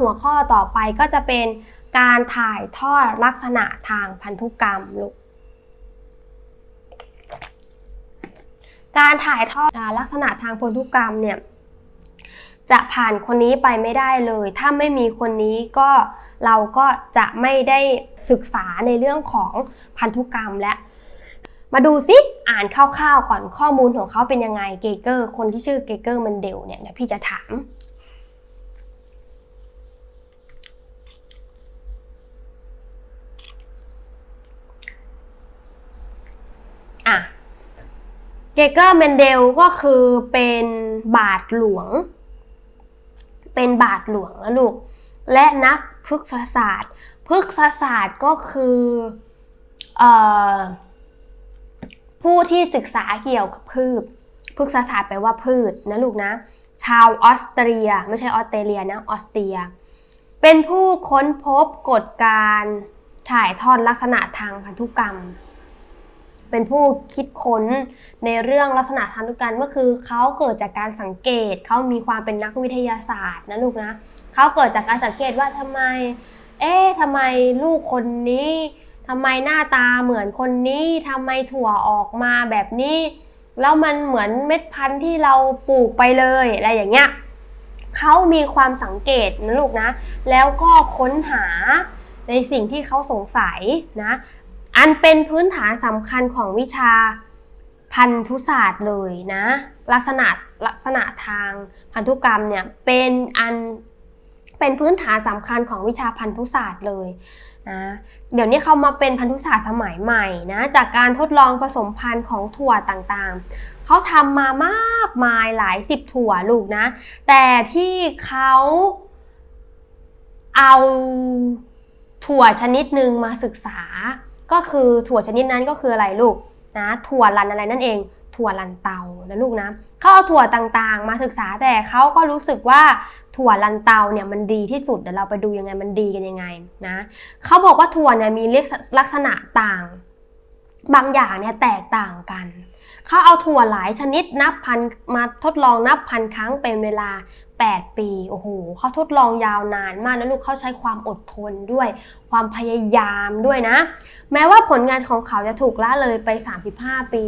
หัวข้อต่อไปก็จะเป็นการถ่ายทอดลักษณะทางพันธุกรรมลูก การถ่ายทอดลักษณะทางพันธุกรรมเนี่ยจะผ่านคนนี้ไปไม่ได้เลย ถ้าไม่มีคนนี้ก็เราก็จะไม่ได้ศึกษาในเรื่องของพันธุกรรมและ มาดูซิอ่านคร่าวๆก่อนข้อมูลของเขาเป็นยังไงเกเกอร์ คนที่ชื่อเกเกอร์มันเดลเนี่ยเดี๋ยวพี่จะถาม อะเกเกอร์เมนเดลก็คือเป็นบาทหลวง เป็นบาทหลวงแล้วลูก และนักพฤกษศาสตร์พฤกษศาสตร์ก็คืออผู้ที่ศึกษาเกี่ยวกับพืชพฤกษศาสตร์แปลว่าพืชนะลูกนะ ชาวออสเตรีย ไม่ใช่ออสเตรเลียนะออสเตรีย เป็นผู้ค้นพบกฎการถ่ายทอดลักษณะทางพันธุกรรม เป็นผู้คิดค้นในเรื่องลักษณะพันธุกรรมก็คือเขาเกิดจากการสังเกตเขามีความเป็นนักวิทยาศาสตร์นะลูกนะเขาเกิดจากการสังเกตว่าทำไม เอ๊ะทำไมลูกคนนี้ทำไมหน้าตาเหมือนคนนี้ทำไมถั่วออกมาแบบนี้ แล้วมันเหมือนเม็ดพันธุ์ที่เราปลูกไปเลยอะไรอย่างเงี้ยเขามีความสังเกตนะลูกนะ แล้วก็ค้นหาในสิ่งที่เขาสงสัยนะ อันเป็นพื้นฐานสำคัญของวิชาพันธุศาสตร์เลยนะ ลักษณะลักษณะทางพันธุกรรมเนี่ยเป็นอันเป็นพื้นฐานสำคัญของวิชาพันธุศาสตร์เลยนะเดี๋ยวนี้เขามาเป็นพันธุศาสตร์สมัยใหม่นะจากการทดลองผสมพันธุ์ของถั่วต่างๆ เขาทำมามากมายหลายสิบถั่วลูกนะ แต่ที่เขาเอาถั่วชนิดหนึ่งมาศึกษา ก็คือถั่วชนิดนั้นก็คืออะไรลูกนะถั่วลันอะไรนั่นเอง ถั่วลันเตานะลูกนะเขาเอาถั่วต่างๆ มาศึกษาแต่เขาก็รู้สึกว่าถั่วลันเตาเนี่ยมันดีที่สุดเดี๋ยวเราไปดูยังไงมันดีกันยังไงนะเขาบอกว่าถั่วเนี่ยมีลักษณะต่าง บางอย่างเนี่ยแตกต่างกันเขาเอาถั่วหลายชนิดนับพันมาทดลองนับพันครั้งเป็นเวลา 8 ปีโอ้โหเขาทดลองยาวนานมากนะลูกเขาใช้ความอดทนด้วย ความพยายามด้วยนะ แม้ว่าผลงานของเขาจะถูกละเลยไป 35 ปี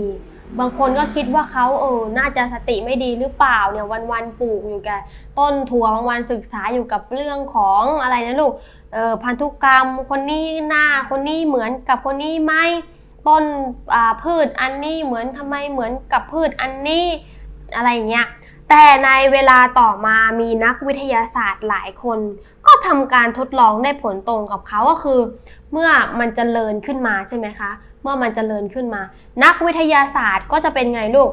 บางคนก็คิดว่าเขาเออน่าจะสติไม่ดีหรือเปล่าเนี่ยวันๆปลูกอยู่กับต้นถั่วบางวันศึกษาอยู่กับเรื่องของอะไรนะลูกเออพันธุกรรมคนนี้หน้าคนนี้เหมือนกับคนนี้ไหมต้นพืชอันนี้เหมือนทำไมเหมือนกับพืชอันนี้อะไรเงี้ย แต่ในเวลาต่อมามีนักวิทยาศาสตร์หลายคน ก็ทำการทดลองได้ผลตรงกับเขาก็คือ เมื่อมันจเจริญขึ้นมาใช่ไหมคะ เมื่อมันจเจริญขึ้นมา นักวิทยาศาสตร์ก็จะเป็นไงลูก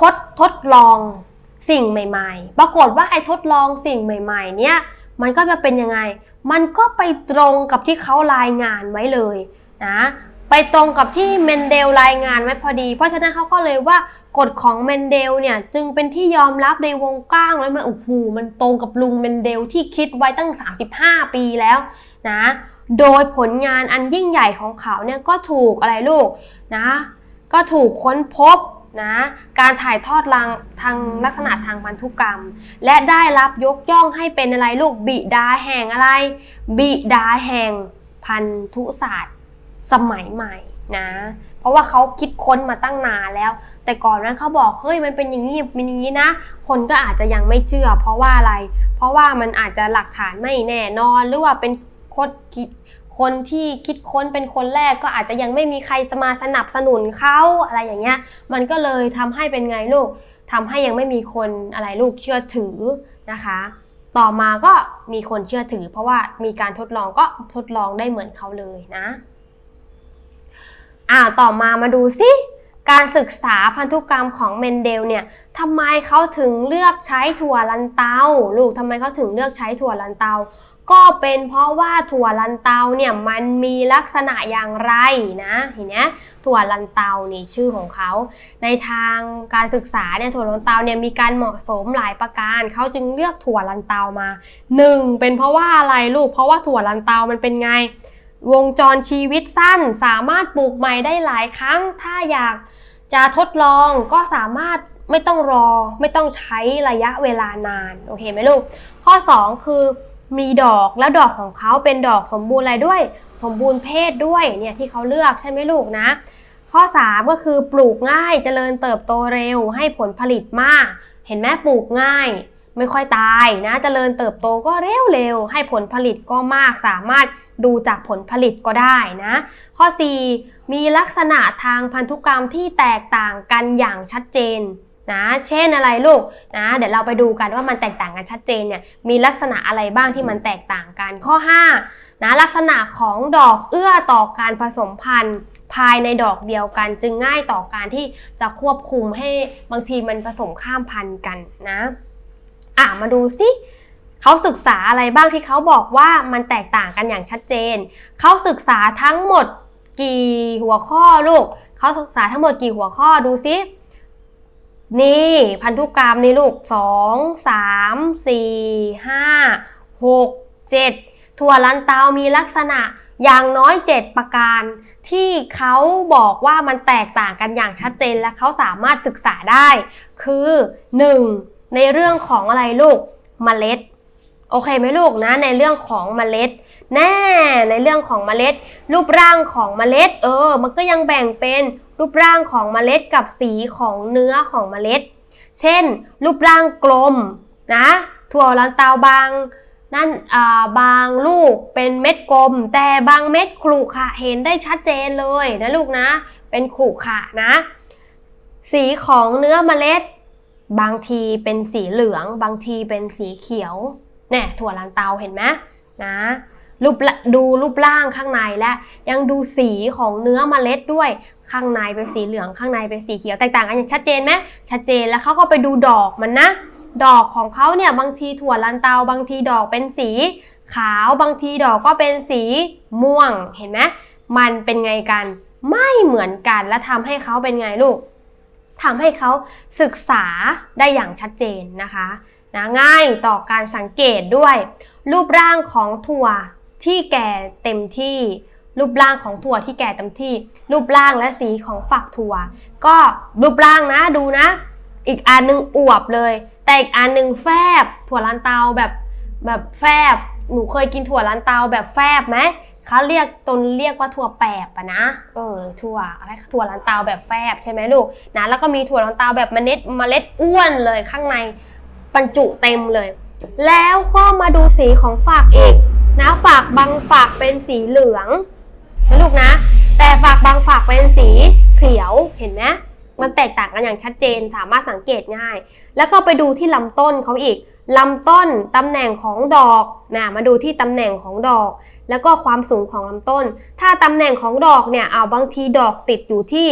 คดทดลองสิ่งใหม่ ๆ ปรากฏว่าไอ้ทดลองสิ่งใหม่ ๆ เนี่ยมันก็จะเป็นยังไง มันก็ไปตรงกับที่เขารายงานไว้เลยนะ ไปตรงกับที่เมนเดลรายงานไว้พอดี เพราะฉะนั้นเขาก็เลยว่ากฎของเมนเดลเนี่ยจึงเป็นที่ยอมรับในวงกว้างแล้วมันโอ้โหมันตรงกับลุงเมนเดลที่คิดไว้ตั้ง 35 ปีแล้วนะโดยผลงานอันยิ่งใหญ่ของเขาเนี่ยก็ถูกอะไรลูกนะก็ถูกค้นพบนะการถ่ายทอดลังทางลักษณะทางพันธุกรรม และได้รับยกย่องให้เป็นอะไรลูกบิดาแห่งอะไร บิดาแห่งพันธุศาสตร์ สมัยใหม่นะ เพราะว่าเขาคิดค้นมาตั้งนานแล้ว แต่ก่อนนั้นเขาบอกเฮ้ยมันเป็นอย่างนี้เป็นอย่างนี้นะ คนก็อาจจะยังไม่เชื่อ เพราะว่าอะไร เพราะว่ามันอาจจะหลักฐานไม่แน่นอนหรือว่าเป็นคนคิดคนที่คิดค้นเป็นคนแรกก็อาจจะยังไม่มีใครมาสนับสนุนเขาอะไรอย่างเงี้ย มันก็เลยทำให้เป็นไงลูกทำให้ยังไม่มีคนอะไรลูกเชื่อถือนะคะ ต่อมาก็มีคนเชื่อถือ เพราะว่ามีการทดลองก็ทดลองได้เหมือนเขาเลยนะ อ่าต่อมามาดูซิการศึกษาพันธุกรรมของเมนเดลเนี่ยทำไมเขาถึงเลือกใช้ถั่วลันเตา ลูกทำไมเขาถึงเลือกใช้ถั่วลันเตา ก็เป็นเพราะว่าถั่วลันเตาเนี่ยมันมีลักษณะอย่างไรนะเห็นไหมถั่วลันเตานี่ชื่อของเขา ในทางการศึกษาเนี่ยถั่วลันเตาเนี่ยมีการเหมาะสมหลายประการเขาจึงเลือกถั่วลันเตามา 1. เป็นเพราะว่าอะไรลูก เพราะว่าถั่วลันเตามันเป็นไง วงจรชีวิตสั้นสามารถปลูกใหม่ได้หลายครั้ง ถ้าอยากจะทดลองก็สามารถไม่ต้องรอ ไม่ต้องใช้ระยะเวลานานโอเคไหมลูก ข้อ 2 คือมีดอกแล้วดอกของเขาเป็นดอกสมบูรณ์อะไรด้วย สมบูรณ์เพศด้วยเนี่ยที่เขาเลือกใช่ไหมลูกนะ ข้อ 3 ก็คือปลูกง่ายเจริญเติบโตเร็วให้ผลผลิตมาก เห็นไหมปลูกง่าย ไม่ค่อยตายนะเจริญเติบโตก็เร็วเร็วๆให้ผลผลิตก็มากสามารถดูจากผลผลิตก็ได้นะ ข้อ 4 มีลักษณะทางพันธุกรรมที่แตกต่างกันอย่างชัดเจนนะเช่นอะไรลูกนะเดี๋ยวเราไปดูกันว่ามันแตกต่างกันชัดเจนเนี่ยมีลักษณะอะไรบ้างที่มันแตกต่างกันข้อ5นะลักษณะของดอกเอื้อต่อการผสมพันธุ์ภายในดอกเดียวกัน จึงง่ายต่อการที่จะควบคุมให้บางทีมันผสมข้ามพันธุ์กันนะ อะมาดูสิเขาศึกษาอะไรบ้างที่เขาบอกว่ามันแตกต่างกันอย่างชัดเจน เขาศึกษาทั้งหมดกี่หัวข้อลูก เขาศึกษาทั้งหมดกี่หัวข้อดูสินี่พันธุกรรมนี่ลูกสองสามสี่ห้าหกเจ็ดถั่วลันเตามีลักษณะอย่างน้อย 7 ประการ ที่เขาบอกว่ามันแตกต่างกันอย่างชัดเจนและเขาสามารถศึกษาได้ คือ 1. ในเรื่องของอะไรลูกเมล็ดโอเคไหมลูกนะในเรื่องของเมล็ด แน่ในเรื่องของเมล็ด รูปร่างของเมล็ด เออ มันก็ยังแบ่งเป็นรูปร่างของเมล็ดกับสีของเนื้อของเมล็ด เช่น รูปร่างกลมนะถั่วลันเตาบางนั่นอ่าบางลูกเป็นเม็ดกลม แต่บางเม็ดขรุขระเห็นได้ชัดเจนเลยนะลูกนะ เป็นขรุขระนะ สีของเนื้อเมล็ด บางทีเป็นสีเหลือง บางทีเป็นสีเขียวเนี่ยถั่วลันเตาเห็นไหมนะรูปละดูรูปร่างข้างในและยังดูสีของเนื้อเมล็ดด้วยข้างในเป็นสีเหลืองข้างในเป็นสีเขียวแตกต่างกันอย่างชัดเจนไหมชัดเจนแล้วเขาก็ไปดูดอกมันนะ ดอกของเขาเนี่ยบางทีถั่วลันเตาบางทีดอกเป็นสี ขาวบางทีดอกก็เป็นสีม่วงเห็นไหมมันเป็นไงกัน ไม่เหมือนกันและทำให้เขาเป็นไงลูก ทำให้เขาศึกษาได้อย่างชัดเจนนะคะนะง่ายต่อการสังเกตด้วย รูปร่างของถั่วที่แก่เต็มที่ รูปร่างของถั่วที่แก่เต็มที่ รูปร่างและสีของฝักถั่ว ก็รูปร่างนะดูนะ อีกอันหนึงอวบเลย แต่อีกอันหนึงแฟบถั่วลันเตาแบบแบบแฟบหนูเคยกินถั่วลันเตาแบบแฟบไหม เขาเรียกตนเรียกว่าถั่วแปบอะนะ เออ ถั่วอะไรถั่วลันเตาแบบแฟบใช่ไหมลูกนะแล้วก็มีถั่วลันเตาแบบเมล็ดเมล็ดอ้วนเลยข้างในบรรจุเต็มเลย แล้วก็มาดูสีของฝักอีกนะฝักบางฝักเป็นสีเหลืองนะลูกนะ แต่ฝักบางฝักเป็นสีเขียวเห็นไหมมันแตกต่างกันอย่างชัดเจนสามารถสังเกตง่าย แล้วก็ไปดูที่ลำต้นเขาอีกลำต้นตำแหน่งของดอกนะมาดูที่ตำแหน่งของดอก แล้วก็ความสูงของลำต้น ถ้าตำแหน่งของดอกเนี่ยเอาบางทีดอกติดอยู่ที่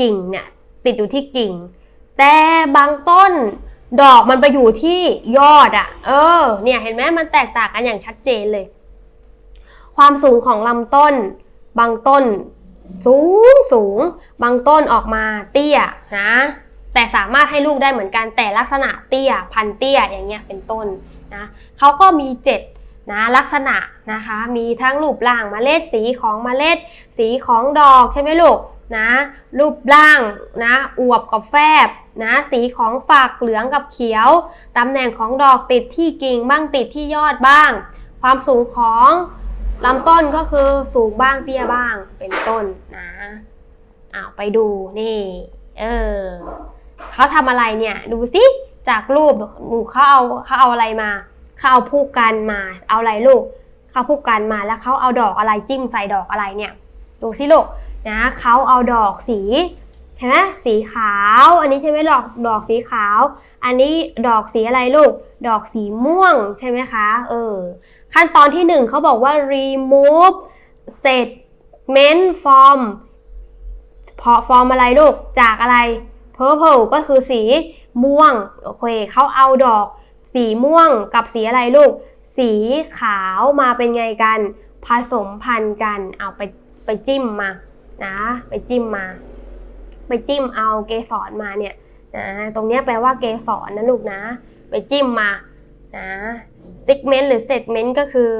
กิ่งเนี่ยติดอยู่ที่กิ่ง แต่บางต้นดอกมันไปอยู่ที่ยอดอะ่ะ เออ เนี่ยเห็นไหมมันแตกต่างกันอย่างชัดเจนเลย ความสูงของลำต้น บางต้น สูงสูง บางต้นออกมาเตี้ยนะแต่สามารถให้ลูกได้เหมือนกันแต่ลักษณะเตี้ย พันเตี้ยอย่างเงี้ยเป็นต้นนะเขาก็มีเจ็ด นะลักษณะนะคะมีทั้งรูปร่างเมล็ดสีของเมล็ด สีของดอกใช่ไหมลูกนะรูปร่างนะอวบกับแฟบนะสีของฝักเหลืองกับเขียว ตำแหน่งของดอกติดที่กิ่งบ้างติดที่ยอดบ้าง ความสูงของลำต้นก็คือสูงบ้างเตี้ยบ้างเป็นต้นนะอ้าวไปดูนี่เออเขาทำอะไรเนี่ยดูสิจากรูปหนูเขาเอาเขาเอาอะไรมา เขาเอาผู้กันมา เอาอะไรลูก เขาผู้กันมาแล้วเขาเอาดอกอะไรจิ้มใส่ดอกอะไรเนี่ยดูสิลูกนะเขาเอาดอกสีเห็นไหมสีขาว อันนี้ใช่ไหมดอกดอกสีขาว อันนี้ดอกสีอะไรลูก ดอกสีม่วงใช่ไหมคะเออขั้นตอนที่หนึ่งเขาบอกว่า remove segment from พอ from อะไรลูกจากอะไร purple ก็คือสีม่วงโอเคเขาเอาดอก สีม่วงกับสีอะไรลูก สีขาวมาเป็นไงกัน ผสมพันธุ์กัน เอาไปไปจิ้มมานะไปจิ้มมา ไปจิ้มเอาเกสรมาเนี่ยนะตรงเนี้ยแปลว่าเกสรนะลูกนะ ไปจิ้มมานะซิกเมนต์หรือเซกเมนต์ก็คือ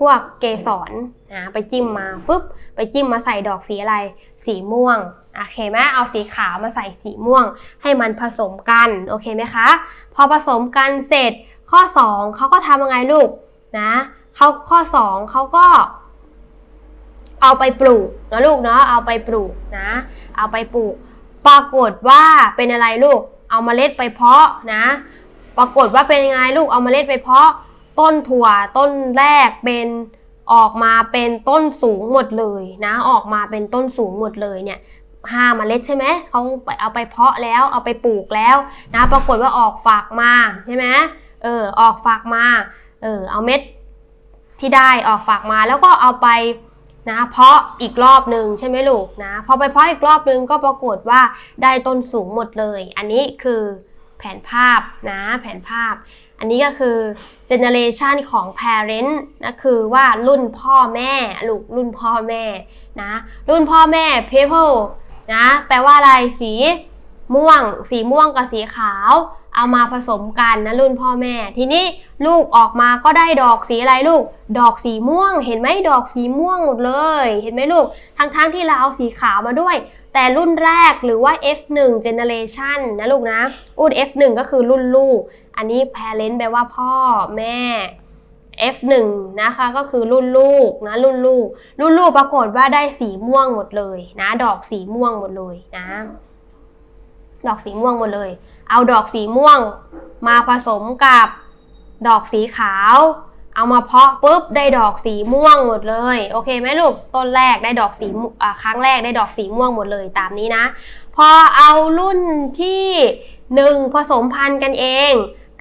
พวกเกสรนะไปจิ้มมาฟึบไปจิ้มมาใส่ดอกสีอะไร สีม่วงโอเคไหมเอาสีขาวมาใส่สีม่วง ให้มันผสมกันโอเคไหมคะพอผสมกันเสร็จข้อ 2เขาก็ทำยังไงลูกนะเขาข้อ 2เขาก็เอาไปปลูกนะลูกเนาะเอาไปปลูกนะ เอาไปปลูก ปรากฏว่าเป็นอะไรลูก เอาเมล็ดไปเพาะนะ ปรากฏว่าเป็นยังไงลูกเอาเมล็ดไปเพาะ ต้นถั่วต้นแรกเป็นออกมาเป็นต้นสูงหมดเลยนะ ออกมาเป็นต้นสูงหมดเลยเนี่ยห้าเมล็ดใช่ไหมเขาไปเอาไปเพาะแล้วเอาไปปลูกแล้วนะปรากฏว่าออกฝักมาใช่ไหมเออออกฝักมาเออเอาเม็ดที่ได้ออกฝักมาแล้วก็เอาไปนะเพาะอีกรอบหนึ่งใช่ไหมลูกนะพอไปเพาะอีกรอบหนึ่งก็ปรากฏว่าได้ต้นสูงหมดเลย อันนี้คือแผนภาพนะแผนภาพ อันนี้ก็คือเจเนเรชันของ parent นะคือว่ารุ่นพ่อแม่ลูกรุ่นพ่อแม่นะรุ่นพ่อแม่ people นะแปลว่าอะไรสีม่วง สีม่วงกับสีขาว เอามาผสมกันนะรุ่นพ่อแม่ ทีนี้ลูกออกมาก็ได้ดอกสีอะไรลูก ดอกสีม่วง เห็นไหมดอกสีม่วงหมดเลย เห็นไหมลูก ทั้งๆทที่เราเอาสีขาวมาด้วย แต่รุ่นแรกหรือว่า F1 generation นะลูกนะอุด F1 ก็คือรุ่นลูก อันนี้ parent แปลว่าพ่อแม่ F1 นะคะก็คือรุ่นลูกนะรุ่นลูก รุ่นลูกปรากฏว่าได้สีม่วงหมดเลยนะ ดอกสีม่วงหมดเลยนะ ดอกสีม่วงหมดเลย เอาดอกสีม่วง มาผสมกับดอกสีขาว เอามาเพาะปุ๊บได้ดอกสีม่วงหมดเลย โอเคไหมลูก ต้นแรกได้ดอกสีม่วงอ่าครั้งแรกได้ดอกสีม่วงหมดเลยตามนี้นะ พอเอารุ่นที่หนึ่งผสมพันธุ์กันเอง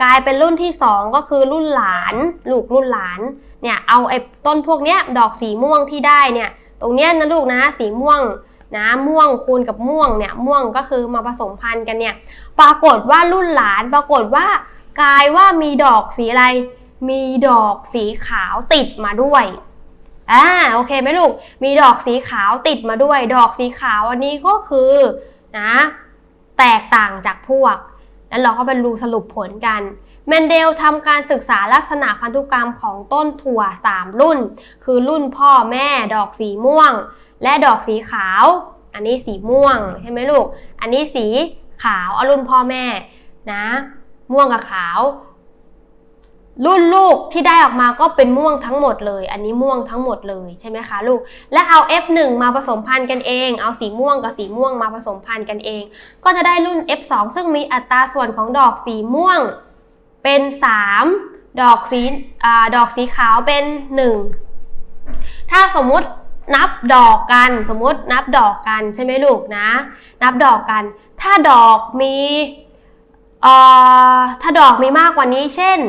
กลายเป็นรุ่นที่สองก็คือรุ่นหลาน ลูกรุ่นหลานเนี่ยเอาไอ้ต้นพวกเนี้ยดอกสีม่วงที่ได้เนี่ยตรงเนี้ยนะลูกนะสีม่วง นะม่วงคูณกับม่วงเนี่ยม่วงก็คือมาผสมพันธุ์กันเนี่ยปรากฏว่ารุ่นหลานปรากฏว่ากลายว่ามีดอกสีอะไร มีดอกสีขาวติดมาด้วยอ่าโอเคไหมลูกมีดอกสีขาวติดมาด้วย ดอกสีขาวอันนี้ก็คือนะแตกต่างจากพวก แล้วเราก็ไปดูสรุปผลกันแมนเดลทำการศึกษาลักษณะพันธุกรรมของต้นถั่ว 3 รุ่น คือรุ่นพ่อแม่ดอกสีม่วง และดอกสีขาว อันนี้สีม่วงใช่ไหมลูก อันนี้สีขาวเอารุ่นพ่อแม่นะ ม่วงกับขาว รุ่นลูกที่ได้ออกมาก็เป็นม่วงทั้งหมดเลย อันนี้ม่วงทั้งหมดเลยใช่ไหมคะลูก และเอา F1 มาผสมพันธุ์กันเอง เอาสีม่วงกับสีม่วงมาผสมพันธุ์กันเอง ก็จะได้รุ่น F2 ซึ่งมีอัตราส่วนของดอกสีม่วงเป็น 3 ดอกสีอ่าดอกสีขาวเป็น 1 ถ้าสมมุติ นับดอกกัน สมมตินับดอกกันใช่ไหมลูกนะ นับดอกกัน ถ้าดอกมีเอ่อถ้าดอกมีมากกว่านี้ เช่น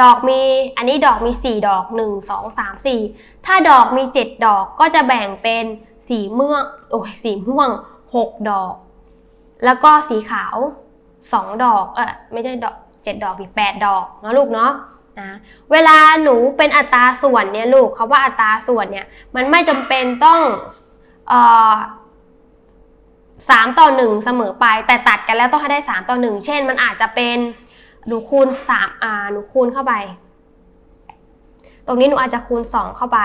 ดอกมี อันนี้ดอกมี 4 ดอก 1 2 3 4 ถ้าดอกมี 7 ดอกก็จะแบ่งเป็นสีม่วงโอ้ยสีม่วง 6 ดอก แล้วก็สีขาว 2 ดอก เออไม่ใช่ดอก 7 ดอกดิ8ดอกเนาะลูกเนาะ นะเวลาหนูเป็นอัตราส่วนเนี่ยลูกเขาว่าอัตราส่วนเนี่ยมันไม่จำเป็นต้องสามต่อหนึ่งเสมอไป แต่ตัดกันแล้วต้องให้ได้สามต่อหนึ่งเช่น มันอาจจะเป็นหนูคูณสามอ่าหนูคูณเข้าไป ตรงนี้หนูอาจจะคูณ2เข้าไป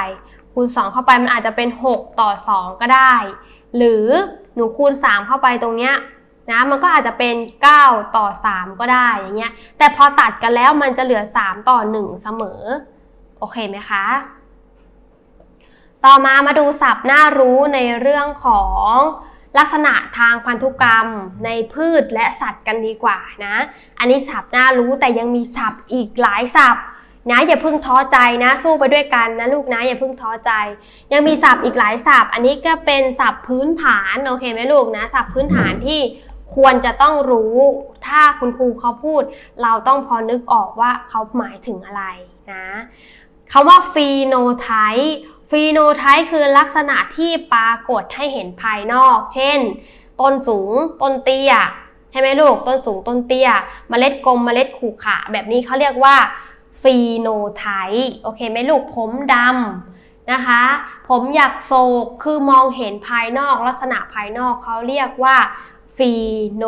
คูณ2เข้าไปมันอาจจะเป็น6ต่อ2ก็ได้ หรือหนูคูณ3เข้าไปตรงเนี้ย นะมันก็อาจจะเป็น 9 ต่อ 3 ก็ได้อย่างเงี้ยแต่พอตัดกันแล้วมันจะเหลือ 3 ต่อ 1 เสมอ โอเคไหมคะ ต่อมามาดูศัพท์น่ารู้ในเรื่องของลักษณะทางพันธุกรรมในพืชและสัตว์กันดีกว่านะ อันนี้ศัพท์น่ารู้แต่ยังมีศัพท์อีกหลายศัพท์นะอย่าเพิ่งท้อใจนะสู้ไปด้วยกันนะลูกนะอย่าเพิ่งท้อใจ ยังมีศัพท์อีกหลายศัพท์ อันนี้ก็เป็นศัพท์พื้นฐานโอเคไหมลูกนะศัพท์พื้นฐานที่ ควรจะต้องรู้ถ้าคุณครูเขาพูด เราต้องพอนึกออกว่าเขาหมายถึงอะไรนะคำว่าฟีโนไทป์ฟีโนไทป์คือลักษณะที่ปรากฏให้เห็นภายนอก เช่น ต้นสูง ต้นเตี้ย ใช่ไหมลูก ต้นสูง ต้นเตี้ยเมล็ดกลมเมล็ดขูขะ แบบนี้เขาเรียกว่าฟีโนไทป์โอเคไหมลูก ผมดำนะคะ ผมอยากโศก คือมองเห็นภายนอก ลักษณะภายนอกเขาเรียกว่า ฟีโน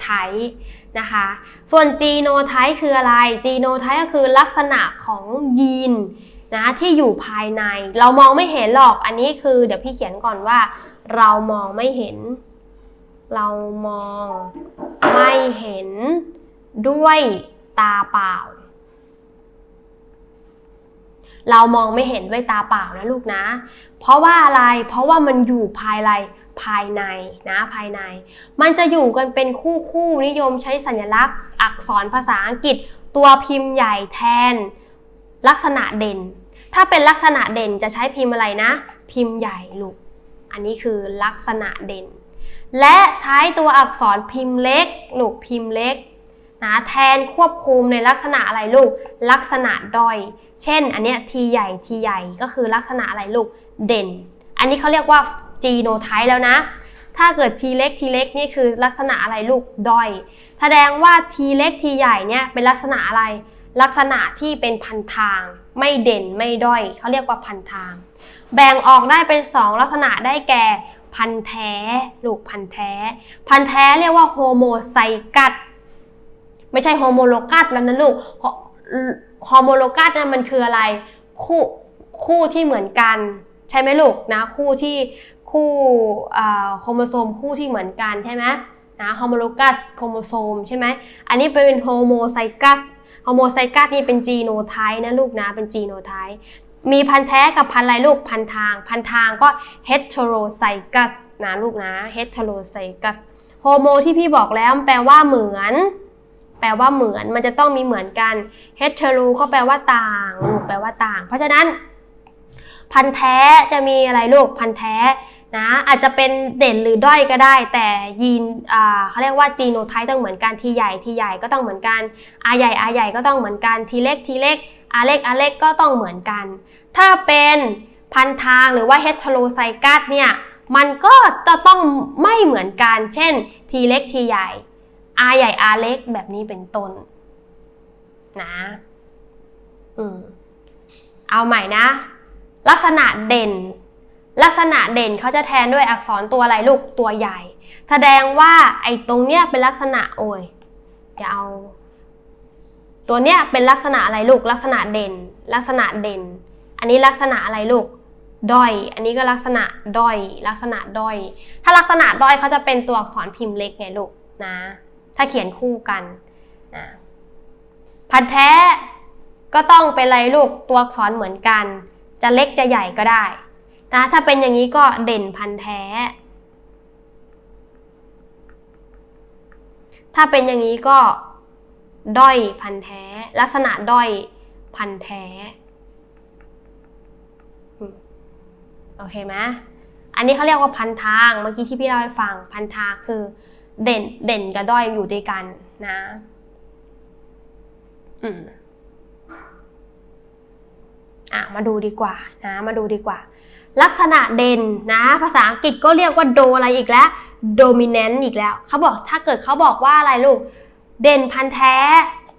ไทป์นะคะ ส่วนจีโนไทป์คืออะไร จีโนไทป์ก็คือลักษณะของยีนนะที่อยู่ภายใน เรามองไม่เห็นหรอก อันนี้คือเดี๋ยวพี่เขียนก่อนว่า เรามองไม่เห็น เรามองไม่เห็นด้วยตาเปล่า เรามองไม่เห็นด้วยตาเปล่านะลูกนะ เพราะว่าอะไร เพราะว่ามันอยู่ภายไร ภายในนะภายใน มันจะอยู่กันเป็นคู่คู่นิยมใช้สัญลักษณ์ อักษรภาษาอังกฤษ ตัวพิมพ์ใหญ่แทน ลักษณะเด่น ถ้าเป็นลักษณะเด่นจะใช้พิมพ์อะไรนะ พิมพ์ใหญ่ลูกอันนี้คือลักษณะเด่น และใช้ตัวอักษรพิมพ์เล็กลูกพิมพ์เล็กนะแทนควบคุมในลักษณะอะไรลูก ลักษณะด้อย เช่น อันเนี้ยทีใหญ่ทีใหญ่ก็คือลักษณะอะไรลูกเด่น อันนี้เขาเรียกว่า จีโนไทป์แล้วนะ ถ้าเกิดทีเล็กทีเล็กนี่คือลักษณะอะไรลูกด้อย แสดงว่าทีเล็กทีใหญ่เนี่ยเป็นลักษณะอะไร ลักษณะที่เป็นพันทาง ไม่เด่นไม่ด้อยเขาเรียกว่าพันทาง แบ่งออกได้เป็น 2 ลักษณะได้แก่พันแท้ลูกพันแท้ พันแท้เรียกว่าโฮโมไซกัสไม่ใช่โฮโมโลกัสแล้วนะลูกโฮโฮโมโลกัสนะมันคืออะไร คู่คู่ที่เหมือนกัน ใช่ไหมลูกนะ คู่ที่ คู่โครโมโซมคู่ที่เหมือนกันใช่ไหมนะโฮโมโลกัสโครโมโซมใช่ไหมอันนี้เป็นโฮโมไซกัสโฮโมไซกัสนี่เป็นจีโนไทป์นะลูกนะเป็นจีโนไทป์มีพันธุ์แท้กับพันธุ์ไรลูกพันทาง พันทางก็เฮตโรไซกัสนะลูกนะเฮตโรไซกัสโฮโมที่พี่บอกแล้วแปลว่าเหมือน แปลว่าเหมือนมันจะต้องมีเหมือนกันเฮตโรก็แปลว่าต่างลูกแปลว่าต่าง เพราะฉะนั้น พันธุ์แท้จะมีอะไรลูกพันธุ์แท้ นะอาจจะเป็นเด่นหรือด้อยก็ได้ แต่ยีนเขาเรียกว่าจีโนไทป์ต้องเหมือนกันทีใหญ่ทีใหญ่ก็ต้องเหมือนกันอาใหญ่อาใหญ่ก็ต้องเหมือนกันทีเล็กทีเล็กอาเล็กอาเล็กก็ต้องเหมือนกัน ถ้าเป็นพันทางหรือว่าเฮตโรไซกัสเนี่ยมันก็จะต้องไม่เหมือนกัน เช่น ทีเล็กทีใหญ่อาใหญ่อาเล็กแบบนี้เป็นต้นนะอืมเอาใหม่นะ ลักษณะเด่น ลักษณะเด่นเขาจะแทนด้วยอักษรตัวอะไรลูกตัวใหญ่ แสดงว่าไอ้ตรงเนี้ยเป็นลักษณะโอ้ยอย่าเอา ตัวเนี้ยเป็นลักษณะอะไรลูก ลักษณะเด่น ลักษณะเด่น อันนี้ลักษณะอะไรลูกด้อย อันนี้ก็ลักษณะด้อย ลักษณะด้อย ถ้าลักษณะด้อยเขาจะเป็นตัวอักษรพิมพ์เล็กไงลูกนะ ถ้าเขียนคู่กันนะพันแท้ก็ต้องเป็นอะไรลูกตัวอักษรเหมือนกัน จะเล็กจะใหญ่ก็ได้ นะถ้าเป็นอย่างนี้ก็เด่นพันแท้ ถ้าเป็นอย่างนี้ก็ด้อยพันแท้ ลักษณะด้อยพันแท้โอเคไหมอันนี้เขาเรียกว่าพันทางเมื่อกี้ที่พี่เล่าให้ฟังพันทางคือ เด่นเด่นกับด้อยอยู่ด้วยกันนะอืมอะมาดูดีกว่านะ มาดูดีกว่า ลักษณะเด่นนะภาษาอังกฤษก็เรียกว่าโดอะไรอีกแล้ว dominant อีกแล้วเขาบอกถ้าเกิดเขาบอกว่าอะไรลูก เด่นพันแท้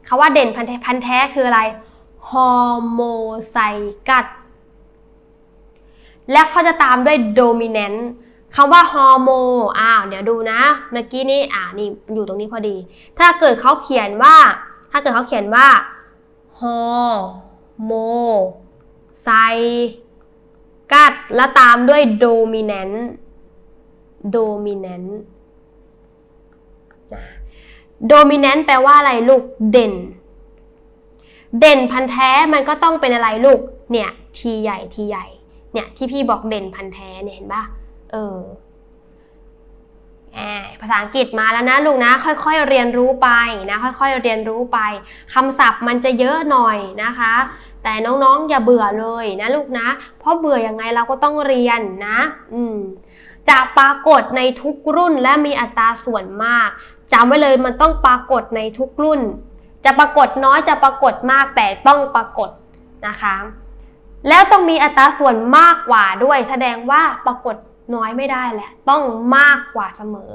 เขาว่าเด่นพันแท้พันแท้คืออะไร homozygote และเขาจะตามด้วย dominant คำว่า homo อ้าวเดี๋ยวดูนะเมื่อกี้นี้อ่านี่อยู่ตรงนี้พอดี ถ้าเกิดเขาเขียนว่า ถ้าเกิดเขาเขียนว่า homo ไซ กัดและตามด้วย dominant dominant นะ dominant แปลว่าอะไรลูก เด่น เด่นพันแท้มันก็ต้องเป็นอะไรลูก เนี่ย ทีใหญ่ทีใหญ่ เนี่ยที่พี่บอกเด่นพันแท้เนี่ยเห็นปะเออ ภาษาอังกฤษมาแล้วนะลูกนะ ค่อยๆเรียนรู้ไปนะค่อยๆเรียนรู้ไปคำศัพท์มันจะเยอะหน่อยนะคะ แต่น้องๆอย่าเบื่อเลยนะลูกนะ เพราะเบื่อยังไงเราก็ต้องเรียนนะอืมจะปรากฏในทุกรุ่นและมีอัตราส่วนมากจำไว้เลยมันต้องปรากฏในทุกรุ่น จะปรากฏน้อยจะปรากฏมากแต่ต้องปรากฏนะคะ แล้วต้องมีอัตราส่วนมากกว่าด้วย แสดงว่าปรากฏ น้อยไม่ได้แหละ ต้องมากกว่าเสมอ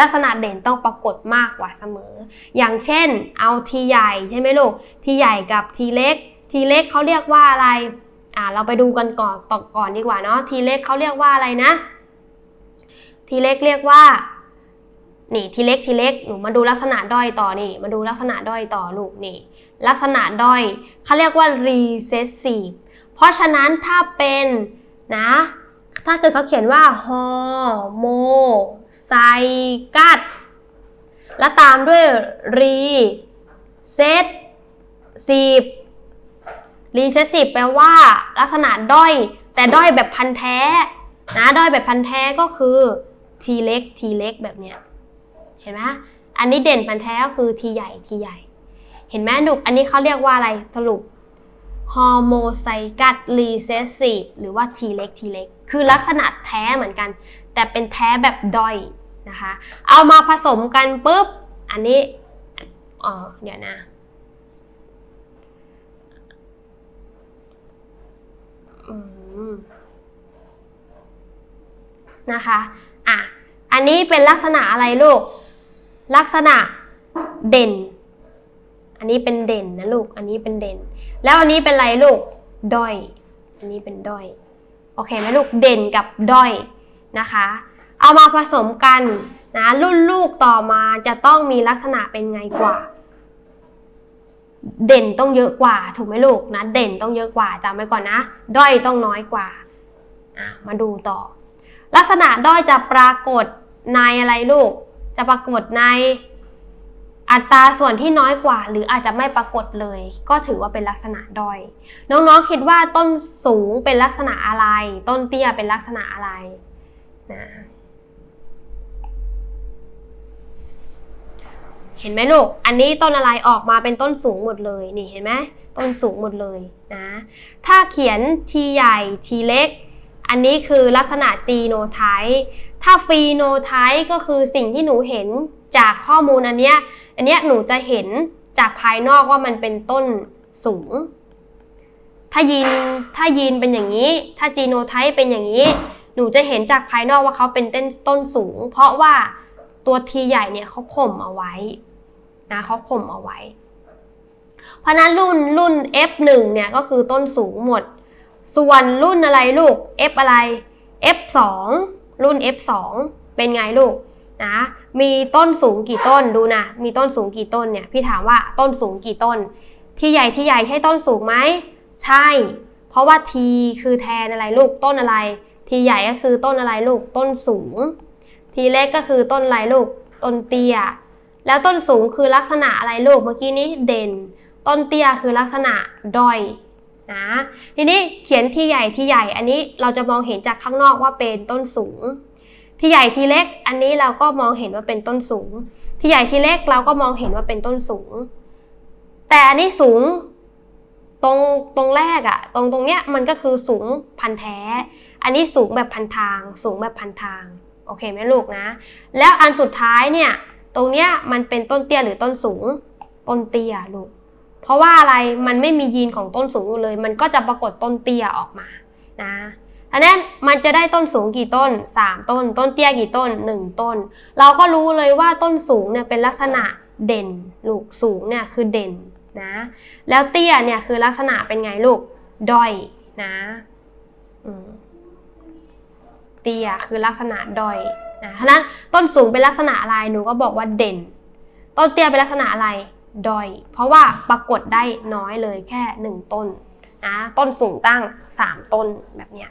ลักษณะเด่นต้องปรากฏมากกว่าเสมอ อย่างเช่น เอาทีใหญ่ใช่ไหมลูก ทีใหญ่กับทีเล็ก ทีเล็กเขาเรียกว่าอะไร อ่าเราไปดูกันก่อนต่อก่อนดีกว่าเนาะ ทีเล็กเขาเรียกว่าอะไรนะ ทีเล็กเรียกว่า นี่ทีเล็กทีเล็ก หนูมาดูลักษณะด้อยต่อนี่ มาดูลักษณะด้อยต่อลูกนี่ ลักษณะด้อยเขาเรียกว่า recessive เพราะฉะนั้นถ้าเป็นนะ ถ้าเกิดเขาเขียนว่าฮอโมไซกัสแล้วตามด้วยรีเซตสิบรีเซตสิบแปลว่าลักษณะด้อย แต่ด้อยแบบพันแท้นะด้อยแบบพันแท้ก็คือทีเล็กทีเล็กแบบเนี้ยเห็นไหมอันนี้เด่นพันแท้ก็คือทีใหญ่ทีใหญ่ เห็นไหมดุกอันนี้เขาเรียกว่าอะไรสรุป ฮอร์โมไซกัสรีเซสซีฟหรือว่า T เล็ก T เล็กคือลักษณะแท้เหมือนกัน แต่เป็นแท้แบบด้อยนะคะ เอามาผสมกันปุ๊บ อันนี้อ๋อเดี๋ยวนะนะคะอะอันนี้เป็นลักษณะอะไรลูก ลักษณะเด่น อันนี้เป็นเด่นนะลูก อันนี้เป็นเด่น แล้วอันนี้เป็นอะไรลูก ด้อย อันนี้เป็นด้อย โอเคไหมลูก เด่นกับด้อยนะคะ เอามาผสมกันนะรุ่นลูกต่อมาจะต้องมีลักษณะเป็นไงกว่า เด่นต้องเยอะกว่า ถูกไหมลูกนะ เด่นต้องเยอะกว่าจำไว้ก่อนนะ ด้อยต้องน้อยกว่า มาดูต่อ ลักษณะด้อยจะปรากฏในอะไรลูก จะปรากฏใน อัตราส่วนที่น้อยกว่า หรืออาจจะไม่ปรากฏเลย ก็ถือว่าเป็นลักษณะด้อย น้องๆคิดว่าต้นสูงเป็นลักษณะอะไร ต้นเตี้ยเป็นลักษณะอะไรนะเห็นไหมลูก อันนี้ต้นอะไรออกมาเป็นต้นสูงหมดเลยนี่เห็นไหมต้นสูงหมดเลยนะถ้าเขียนทีใหญ่ทีเล็ก อันนี้คือลักษณะจีโนไทป์ ถ้าฟีโนไทป์ก็คือสิ่งที่หนูเห็นจากข้อมูลอันเนี้ย อันเนี้ยหนูจะเห็นจากภายนอกว่ามันเป็นต้นสูง ถ้ายีนถ้ายีนเป็นอย่างนี้ ถ้าจีโนไทป์เป็นอย่างนี้ หนูจะเห็นจากภายนอกว่าเขาเป็นต้นต้นสูง เพราะว่าตัวทีใหญ่เนี่ยเขาข่มเอาไว้นะเขาข่มเอาไว้ เพราะนั้นรุ่นรุ่น F1 เนี่ยก็คือต้นสูงหมด ส่วนรุ่นอะไรลูก F อะไร F2 รุ่น F2 เป็นไงลูกนะมีต้นสูงกี่ต้นดูนะ มีต้นสูงกี่ต้นเนี่ยพี่ถามว่าต้นสูงกี่ต้น ที่ใหญ่ที่ใหญ่ใช่ต้นสูงไหมใช่ เพราะว่าทีคือแทนอะไรลูกต้นอะไร ทีใหญ่ก็คือต้นอะไรลูกต้นสูง ทีเล็กก็คือต้นอะไรลูกต้นเตี้ยแล้วต้นสูงคือลักษณะอะไรลูกเมื่อกี้นี้เด่น ต้นเตี้ยคือลักษณะด้อย นะทีนี้เขียนที่ใหญ่ที่ใหญ่อันนี้เราจะมองเห็นจากข้างนอกว่าเป็นต้นสูง ที่ใหญ่ที่เล็ก อันนี้เราก็มองเห็นว่าเป็นต้นสูง ที่ใหญ่ที่เล็กเราก็มองเห็นว่าเป็นต้นสูง แต่อันนี้สูงตรงตรงแรกอะตรงตรงเนี้ยมันก็คือสูงพันแท้ อันนี้สูงแบบพันทาง สูงแบบพันทางโอเคไหมลูกนะ แล้วอันสุดท้ายเนี่ยตรงเนี้ยมันเป็นต้นเตี้ยหรือต้นสูง ต้นเตี้ยลูก เพราะว่าอะไรมันไม่มียีนของต้นสูงอยู่เลย มันก็จะปรากฏต้นเตี้ยออกมานะอันนั้นมันจะได้ต้นสูงกี่ต้น 3 ต้น ต้นเตี้ยกี่ต้น 1 ต้น เราก็รู้เลยว่าต้นสูงเนี่ยเป็นลักษณะเด่น ลูกสูงเนี่ยคือเด่นนะ แล้วเตี้ยเนี่ยคือลักษณะเป็นไงลูกด้อยนะเตี้ยคือลักษณะด้อยนะฉะนั้นต้นสูงเป็นลักษณะอะไรหนูก็บอกว่าเด่น ต้นเตี้ยเป็นลักษณะอะไร ด้อย เพราะว่าปรากฏได้น้อยเลยแค่หนึ่งต้นนะต้นสูงตั้งสามต้นแบบเนี้ย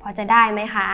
พอจะได้ไหมคะ